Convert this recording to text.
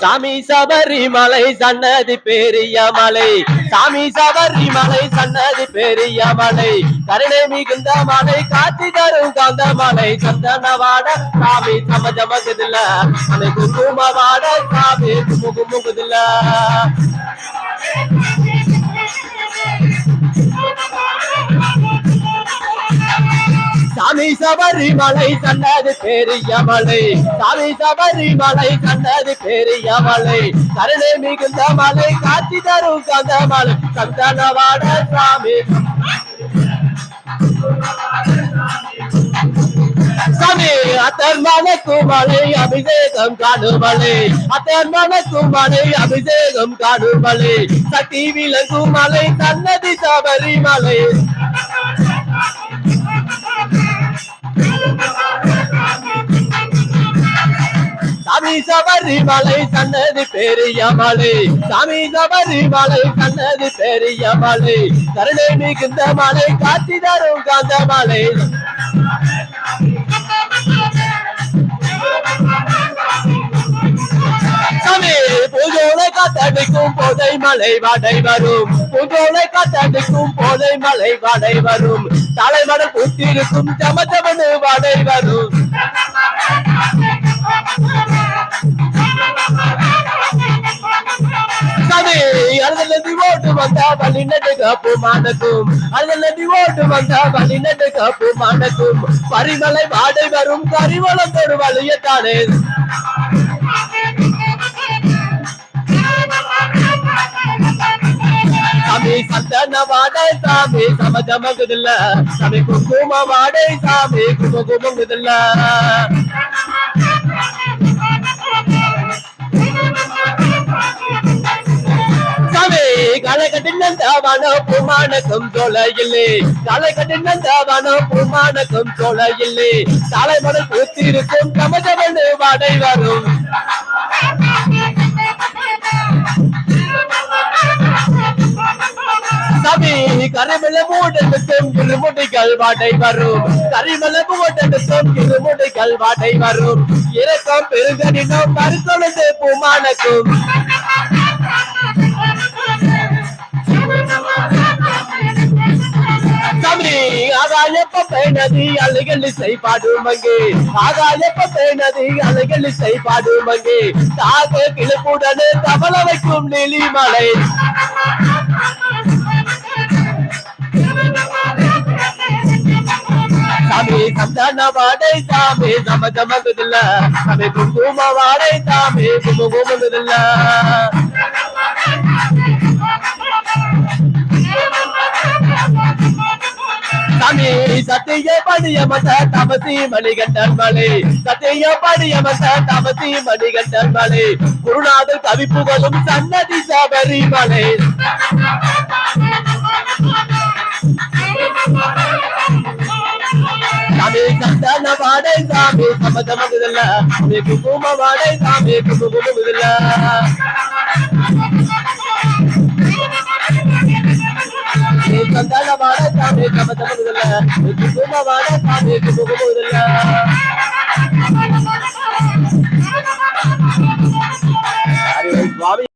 சாமி. சபரிமலை சன்னதி பெரிய மலை. சாமி சபரிமலை சன்னதி பெரிய மலை. கருணை மிகுந்த மலை காத்தி தரும் காந்த மலை. சந்தனவாட சாமி சம ஜமகுதுல அந்த குங்குமவாட சாமி குமுகு முகுதுல. சாமி சபரிமலை சன்னதி பெரியமலை சாமி சபரிமலை சன்னதி பெரியமலை கருணை மிகுந்த மலை காட்சி தரும் கந்த மலை சந்தனவாட சாமி சாமி அத்தன் மனக்கும் அபிஷேகம் காணுமலை. அத்தன் குமலை அபிஷேகம் காணுமலை. சக்தி விளங்கும் மலை சன்னதி சபரிமலை சாமி சபரிமலை சன்னதி பெரிய மலை. சாமி சபரிமலை சன்னதி பெரிய மலை. கருணை மிகுந்த மலை காட்சி தரும் காந்த மலை. சாமி பூஜோலை காத்தடிக்கும் போதை மலை வாடை வரும். பூஜோலை காத்தடிக்கும் போதை மலை வாடை வரும். தலைமடல் கூட்டிருக்கும் ஜமஜமனு வாடை வரும். அழுதலதி ஓட்டு வந்தா வழி நடு காப்பு மானக்கும். அழுதலதி ஓட்டு வந்தா வழி நடு காப்பு பரிமலை வாடை வரும் கரிவளம் தொடு வழியத்தானே சாமி சந்தன வாடை சாமி சமஜமகுதில்ல சாமி குங்கும வாடை சாமி குங்குமங்குதில்ல களை புமானக்கும் தொலையில்லை களை புமானக்கும் தொலையில்லை தலைமடல் பூத்திருக்கும் கமஜமனு வாடை வரும் கரிமல மூட்டத்துக்கும் இருமுடிகள் வாடை வரும் கரிமல மூட்டத்துக்கும் இருமுடிகள் வாடை வரும் இறக்கம் பெருங்கனினும் மறுத்தொழுது புமானக்கும். ஆகாயப்ப நதி அலைகள் இசை பாடும் அங்கே ஆகாயப்ப பேனதி அலைகள் இசை பாடும் தாக கிளப்புடனே தவள வைக்கும் நெலிமலை. சாமி சந்தான வாடை சாமி சம ஜமகுதில்ல சாமி குங்கும வாடை சாமி குமுகுமுதில்ல சாமி சத்திய படிய தமசி மணிகண்டன் மலை. சத்திய படிய தமசி மணிகண்டன் மலை. குருநாதர் கவி புகழும் சன்னதி சபரிமலை. சாமி சந்தான வாடை சாமி சம குங்கும வாடை சாமி அபத்தமுதல்ல குடும்பவாத சாமிக்கு முகமுதல்ல